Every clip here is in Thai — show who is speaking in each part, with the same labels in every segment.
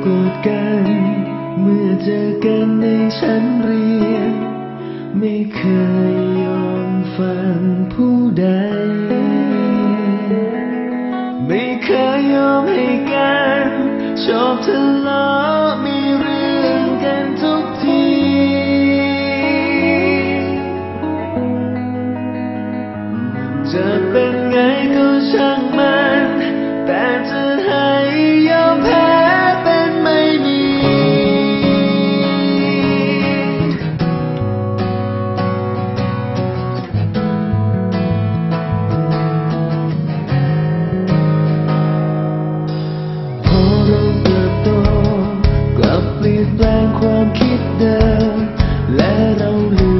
Speaker 1: โกรธกัน เมื่อเจอกันในชั้นเรียน ไม่เคยยอมฟังผู้ใด ไม่เคยยอมให้กัน ชอบทะเลาะมี slowly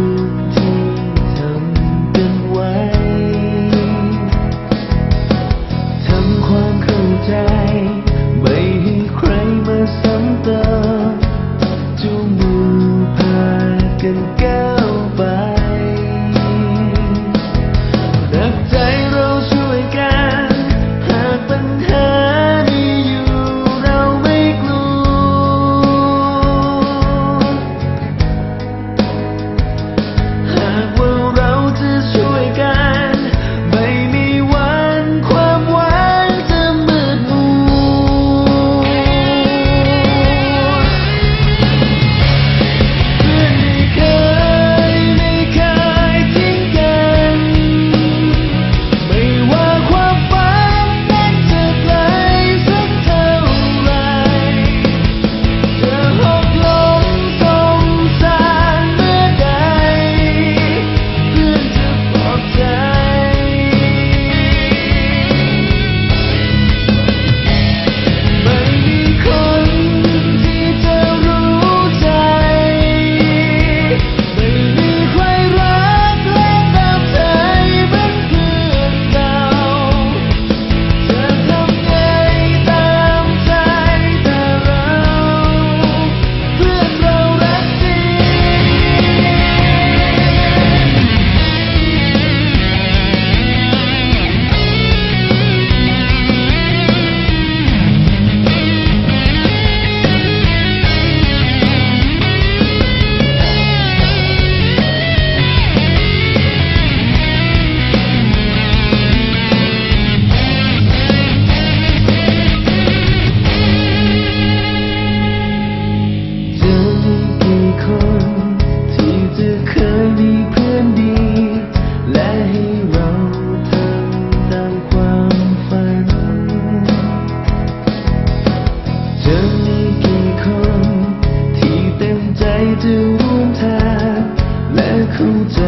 Speaker 1: ธอมีกี่คน ที่เต็มใจจะร่วมทางและเข้ใจ